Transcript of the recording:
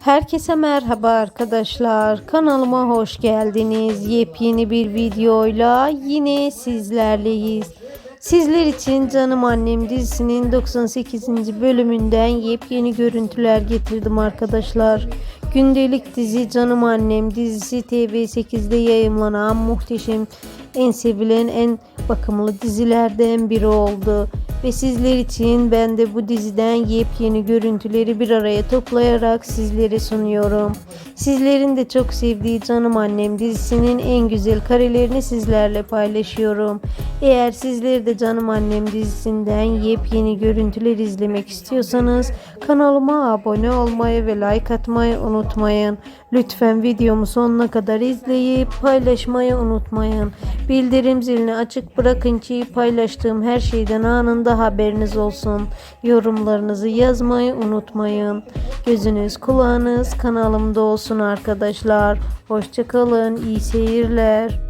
Herkese merhaba arkadaşlar. Kanalıma hoş geldiniz. Yepyeni bir videoyla yine sizlerleyiz. Sizler için Canım Annem dizisinin 98. bölümünden yepyeni görüntüler getirdim arkadaşlar. Gündelik dizi Canım Annem dizisi TV8'de yayımlanan muhteşem, en sevilen, en bakımlı dizilerden biri oldu. Ve sizler için ben de bu diziden yepyeni görüntüleri bir araya toplayarak sizlere sunuyorum. Sizlerin de çok sevdiği Canım Annem dizisinin en güzel karelerini sizlerle paylaşıyorum. Eğer sizler de Canım Annem dizisinden yepyeni görüntüler izlemek istiyorsanız kanalıma abone olmayı ve like atmayı unutmayın. Lütfen videomu sonuna kadar izleyip paylaşmayı unutmayın. Bildirim zilini açık bırakın ki paylaştığım her şeyden anında haberiniz olsun. Yorumlarınızı yazmayı unutmayın. Gözünüz kulağınız kanalımda olsun arkadaşlar. Hoşçakalın. iyi seyirler.